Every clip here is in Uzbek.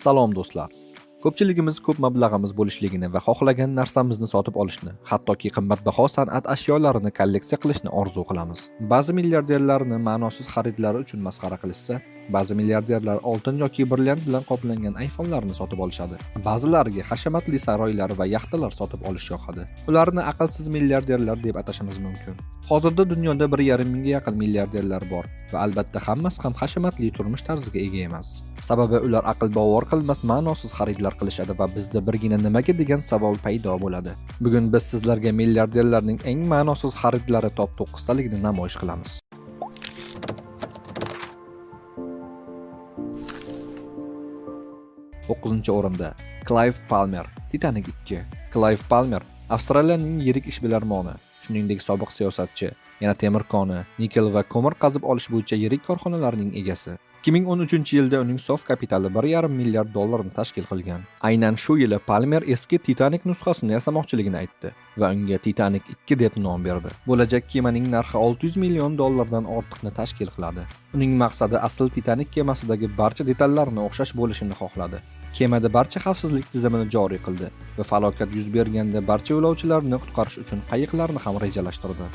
Salom do'stlar. Ko'pchiligimiz ko'p mablag'imiz bo'lishligini va xohlagan narsamizni sotib olishni, hattoki qimmatbaho san'at ashyolarini kolleksiya qilishni orzu qilamiz. Ba'zi milliarderlarni ma'nosiz xaridlari uchun masxara qilishsa, ba'zi milliarderlar oltin yoki brilliant bilan qoplangan iPhone'larni sotib olishadi. Ba'zilariga hashamatli saroylar va yaxtalar sotib olish yoqadi. Ularni aqlsiz milliarderlar deb atashimiz mumkin. Hozirda dunyoda 1,5 mingga yaqin milliarderlar bor va albatta hammasi ham hashamatli turmush tarziga ega emas. Sababi ular aql bovar qilmas ma'nosiz xaridlar qilishadi va bizda birgina nimaga degan savol paydo bo'ladi. Bugun biz sizlarga milliarderlarning eng ma'nosiz xaridlari top 9 taligini namoyish qilamiz. 9 o'rinda Clive Palmer Titanic 2 Clive Palmer Avstraliyaning yirik ishbilarmoni, shuningdek sobiq siyosatchi, yana temir koni, nikel va ko'mir qazib olish bo'yicha yirik korxonalarning egasi. 2013 yilda uning sof kapitali 1,5 milliard dollarni tashkil qilgan. Aynan shu yili Palmer eski Titanic nusxasini yasamoqchiligini aytdi va unga Titanic 2 deb nom berdi. Bo'lajak kemaning narxi 600 million dollardan ortiqni tashkil qiladi. Uning maqsadi asl Titanic kemasidagi barcha detallarni o'xshash bo'lishini xohladi. Kemada barcha xavfsizlik tizimini joriy qildi va falokat yuz berganda barcha yo'lovchilarni qutqarish uchun qayiqlarni ham rejalashtirdi.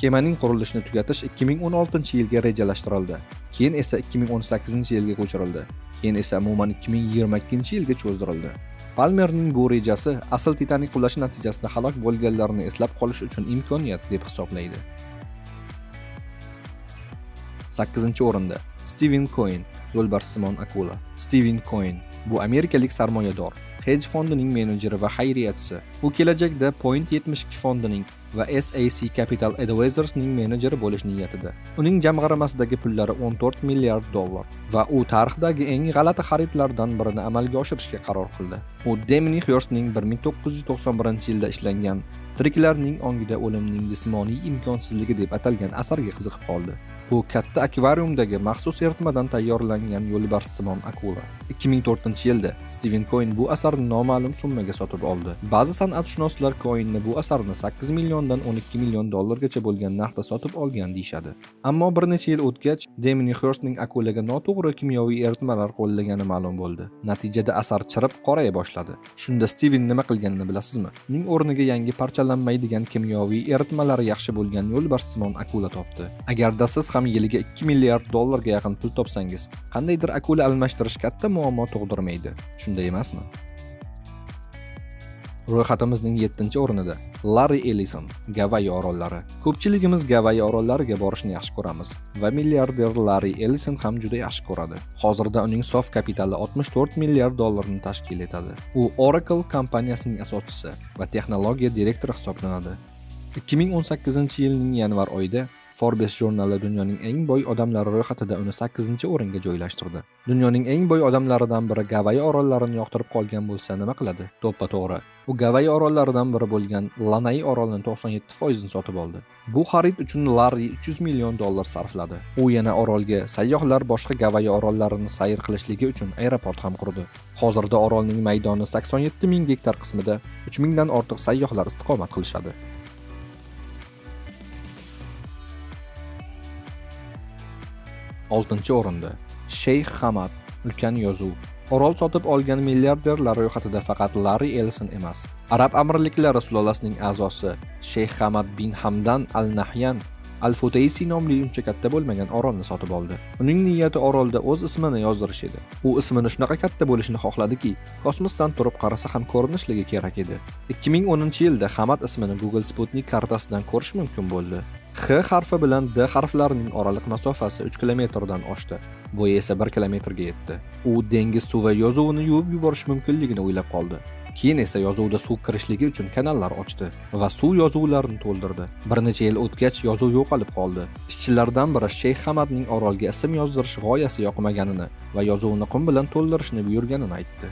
Kemaning qurilishini tugatish 2016-yilga rejalashtirildi. Keyin esa 2018-yilga ko'chirildi. Keyin esa umuman 2022-yilga cho'zdirildi. Palmerning bu rejasi asl titanik qulashi natijasida halok bo'lganlarni eslab qolish uchun imkoniyat deb hisoblaydi. 8-o'rinda Steven Coin yo'lbarssimon akula. Steven Coin bu amerikalik sarmoyador, hedge fondining menejeri va xayriyatchisi. U kelajakda Point 72 fondining va SAC Capital Advisorsning menejeri bo'lish niyatida. Uning jamg'armasidagi pullari 14 milliard dollar va u tarixdagi eng g'alati xaridlardan birini amalga oshirishga qaror qildi. U Demini Hirstning 1991-yilda ishlangan Tiriklarning ongida o'limning jismoniy imkonsizligi deb atalgan asarga qiziqib qoldi. Bu katta akvariumdagi maxsus eritmadan tayyorlangan yo'lbarssimon akula. 2004-yilda Steven Coin bu asarni noma'lum summaga sotib oldi. Ba'zi san'atshunoslar Coinni bu asarni 8 milliondan 12 million dollargacha bo'lgan narxda sotib olgan deyshadi. Ammo bir necha yil o'tgach, Demini Hirstning akulaga noto'g'ri kimyoviy eritmalar qo'llagani ma'lum bo'ldi. Natijada asar chirib qoraya boshladi. Shunda Steven nima qilganini bilasizmi? Uning o'rniga yangi parchalanmaydigan kimyoviy eritmalari yaxshi bo'lgan yo'lbarssimon akula topdi. Agarda siz ham yiliga 2 milliard dollarga yaqin pul topsangiz, qandaydir akula almashtirish katta muammo tug'dirmaydi. Shunday emasmi? Ro'yxatimizning 7-o'rnida Larry Ellison, Gavayi orollari. Ko'pchiligimiz Gavayi orollariga borishni yaxshi ko'ramiz va milliarder Larry Ellison ham juda yaxshi ko'radi. Hozirda uning sof kapitali 64 milliard dollarni tashkil etadi. U Oracle kompaniyasining asoschisi va texnologiya direktori hisoblanadi. 2018-yilning yanvar oyida Forbes jurnali dunyoning eng boy odamlari ro'yxatida uni 8-o'ringa joylashtirdi. Dunyoning eng boy odamlaridan biri Gavayi orollarini yoqtirib qolgan bo'lsa nima qiladi? To'ppa to'g'ri. U Gavayi orollaridan biri bo'lgan Lanai orolini 97% sotib oldi. Bu xarid uchun Larry 300 million dollar sarfladi. U yana orolga sayyohlar boshqa Gavayi orollarini sayr qilishligi uchun aeroport ham qurdi. Hozirda orolning maydoni 87 ming gektar qismida 3000 dan ortiq sayyohlar istiqomat qilishadi. 6 o'rinda Sheyx Hamad ulkan yozuv. Orol sotib olgan milliarderlar ro'yxatida faqat Larry Ellison emas. Arab amirliklari sulolasining a'zosi Sheyx Hamad bin Hamdan al-Nahyan Al-Futaysi nomli uncha katta bo'lmagan orolni sotib oldi. Uning niyati orolda o'z ismini yozdirish edi. U ismini shunaqa katta bo'lishini xohladiki, kosmosdan turib qarasa ham ko'rinishligi kerak edi. 2010-yilda Hamad ismini Google Sputnik kartasidan ko'rish mumkin bo'ldi. X harfi bilan D harflarining oraliq masofasi 3 kilometrdan oshdi. Bo'yi esa 1 kilometrga yetdi. U dengiz suvi yozuvini yuvib yuborish mumkinligini o'ylab qoldi. Keyin esa yozuvda suv kirishligi uchun kanallar ochdi va suv yozuvlarini to'ldirdi. Bir necha yil o'tgach yozuv yo'qolib qoldi. Ishchilardan biri Sheyx Hamadning orolga ism yozdirish g'oyasi yoqmaganini va yozuvni qum bilan to'ldirishni buyurganini aytdi.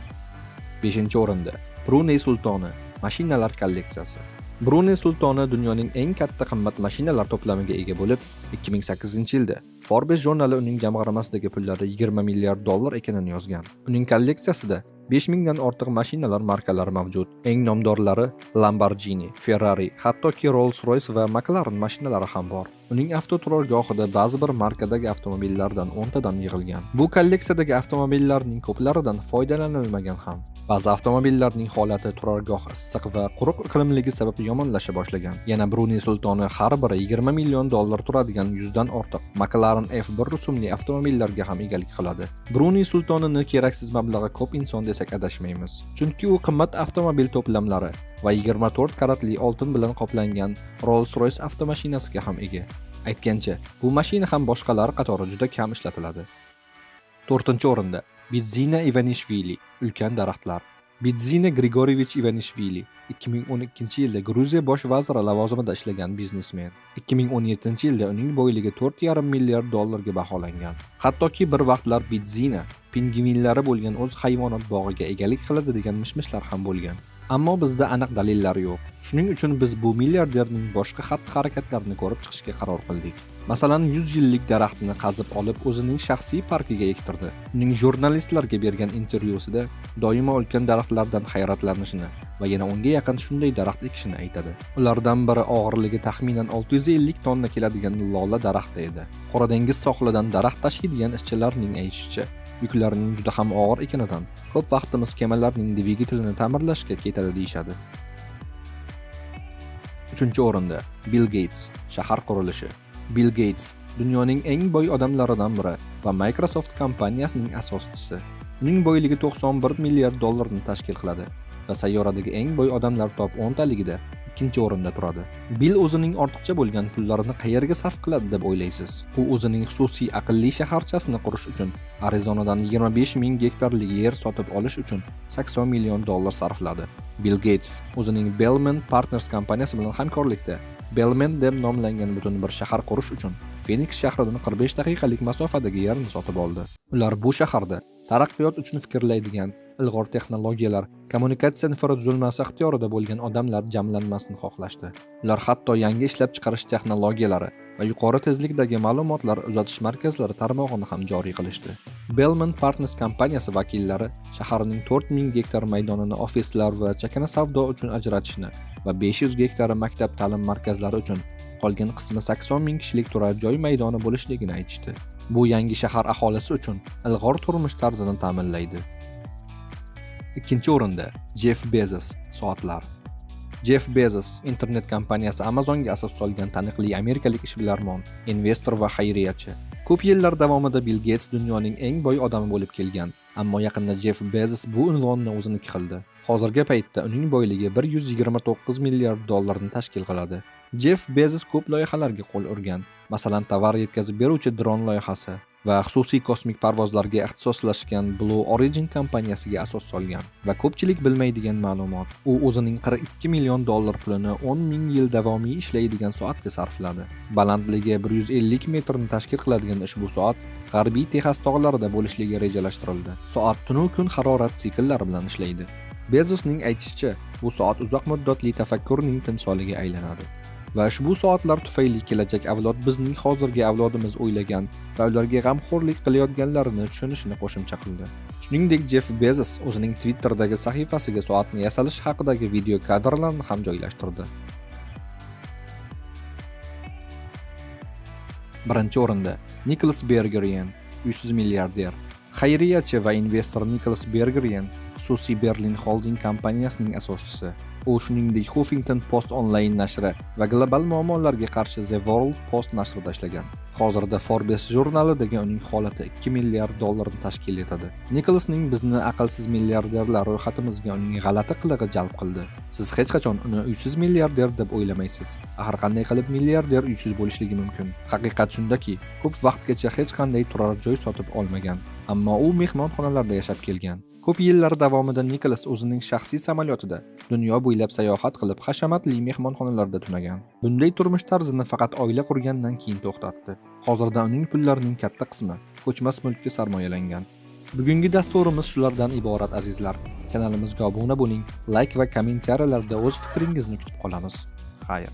5-o'rinda Bruney sultoni mashinalar kolleksiyasi. Bruney sultoni dunyoning eng katta qimmat mashinalar to'plamiga ega bo'lib, 2008-yilda Forbes jurnali uning jamg'armasidagi pullari 20 milliard dollar ekanini yozgan. Uning kolleksiyasida 5000 dan ortiq mashinalar markalari mavjud. Eng nomdorlari Lamborghini, Ferrari, hattoki Rolls-Royce va McLaren mashinalari ham bor. Uning avtoturargohida ba'zi bir markadagi avtomobillardan 10 tadan yig'ilgan. Bu kolleksiyadagi avtomobillarning ko'plaridan foydalanilmagan ham. Ba'zi avtomobillarning holati turargoh issiq va quruq iqlimligi sabab yomonlasha boshlagan. Yana Bruney sultoni har biri 20 million dollar turadigan 100 dan ortiq McLaren F1 rusumli avtomobillarga ham egalik qiladi. Bruney sultonini keraksiz mablag'i ko'p inson desak adashmaymiz. Chunki u qimmat avtomobil to'plamlari va 24 karatli oltin bilan qoplangan Rolls-Royce avtomashinasiga ham ega. Aytgancha, bu mashina ham boshqalar qatori juda kam ishlatiladi. 4-o'rinda Bidzina Ivanishvili, ulkan daraxtlar. Bidzina Grigoriyevich Ivanishvili 2012-yilda Gruziya bosh vaziri lavozimida ishlagan biznesmen. 2017-yilda uning boyligi 4,5 milliard dollarga baholangan. Hattoki bir vaqtlar Bidzina pingvinlari bo'lgan o'z hayvonot bog'iga egalik qiladi degan mishmishlar ham bo'lgan. Ammo bizda aniq dalillar yo'q. Shuning uchun biz bu milliarderning boshqa xatti-harakatlarini ko'rib chiqishga qaror qildik. Masalan, 100 yillik daraxtni qazib olib o'zining shaxsiy parkiga ektirdi. Uning jurnalistlarga bergan intervyusida doimo ulkan daraxtlardan hayratlanishini va yana unga yaqin shunday daraxt ekishini aytadi. Ulardan biri og'irligi taxminan 650 tonna keladigan lola daraxti edi. Qora dengiz sohilidan daraxt tashiydigan ishchilarning aytishicha, yuklarning juda ham og'ir ekanidan ko'p vaqtimiz kemalarning dvigatelini ta'mirlashga ketadi deyishadi. 3-o'rinda Bill Gates shahar qurilishi. Bill Gates dunyoning eng boy odamlaridan biri va Microsoft kompaniyasining asoschisi. Uning boyligi 91 milliard dollarni tashkil qiladi va sayyoradagi eng boy odamlar top 10 taligida ikkinchi o'rinda turadi. Bill o'zining ortiqcha bo'lgan pullarini qayerga sarf qiladi deb o'ylaysiz? U o'zining xususiy aqlli shaharchasini qurish uchun Arizonadan 25 ming gektarlik yer sotib olish uchun 80 million dollar sarfladi. Bill Gates o'zining Bellman Partners kompaniyasi bilan hamkorlikda Bellman deb nomlangan butun bir shahar qurish uchun Phoenix shahridan 45 daqiqalik masofadagi yerni sotib oldi. Ular bu shaharda taraqqiyot uchun fikrlaydigan ilg'or texnologiyalar, kommunikatsiya infratuzilmasi ixtiyorida bo'lgan odamlar jamlanmasini xohlashdi. Ular hatto yangi ishlab chiqarish texnologiyalari va yuqori tezlikdagi ma'lumotlar uzatish markazlari tarmog'ini ham joriy qilishdi. Bellman Partners kompaniyasi vakillari shaharning 4000 gektar maydonini ofislar va chakana savdo uchun ajratishni va 500 gektari maktab ta'lim markazlari uchun qolgan qismi 80 ming kishilik turar joy maydoni bo'lishligini aytishdi. Bu yangi shahar aholisi uchun ilg'or turmush tarzini ta'minlaydi. Ikkinchi o'rinda Jeff Bezos soatlar. Jeff Bezos internet kompaniyasi Amazonga asos solgan taniqli amerikalik ishbilarmon, investor va xayriyachi. Ko'p yillar davomida Bill Gates dunyoning eng boy odami bo'lib kelgan, ammo yaqinda Jeff Bezos bu unvonni o'ziniki qildi. Hozirgi paytda uning boyligi 129 milliard dollarni tashkil qiladi. Jeff Bezos ko'p loyihalarga qo'l urgan, masalan, tovar yetkazib beruvchi dron loyihasi va xususiy kosmik parvozlarga ixtisoslashgan Blue Origin kompaniyasiga asos solgan va ko'pchilik bilmaydigan ma'lumot. U o'zining 42 million dollar pulini 10 ming yil davomiy ishlaydigan soatga sarfladi. Balandligi 150 metrni tashkil qiladigan ushbu soat g'arbiy Texas tog'larida bo'lishligi rejalashtirildi. Soat tunu kun harorat sikllari bilan ishlaydi. Bezosning aytishicha bu soat uzoq muddatli tafakkurning timsoliga aylanadi. Va ushbu soatlar tufayli kelajak avlod bizning hozirgi avlodimiz o'ylagan va ularga g'amxo'rlik qilayotganlarini tushunishini qo'shimcha qildi. Shuningdek, Jeff Bezos o'zining Twitter'dagi sahifasiga soatni yasalish haqidagi video kadrlarni ham joylashtirdi. Birinchi o'rinda niklas bergeryen uysiz milliarder. Xayriyachi va investor niklas bergeryen xususiy Berlin Holding kompaniyasining asoschisi. U shuningdek Huffington Post onlayn nashri va global muammolarga qarshi The World Post nashrida ishlagan. Hozirda Forbes jurnalidagi uning holati 2 milliard dollarni tashkil etadi. Nicholasning bizni aqlsiz milliarderlar ro'yxatimizga uning g'alati qilig'i jalb qildi. Siz hech qachon uni uysiz milliarder deb o'ylamaysiz. Axir qanday qilib milliarder uysiz bo'lishligi mumkin? Haqiqat shundaki, ko'p vaqtgacha hech qanday turar joy sotib olmagan, ammo u mehmonxonalarda yashab kelgan. Ko'p yillar davomida Nikolas o'zining shaxsiy samolyotida dunyo bo'ylab sayohat qilib, hashamatli mehmonxonalarda tunagan. Bunday turmush tarzini faqat oila qurgandan keyin to'xtatdi. Hozirda uning pullarining katta qismi ko'chmas mulkka sarmoyalangan. Bugungi dasturimiz shulardan iborat azizlar. Kanalimizga obuna bo'ling, like va kommentariyalarda o'z fikringizni kutib qolamiz. Xayr.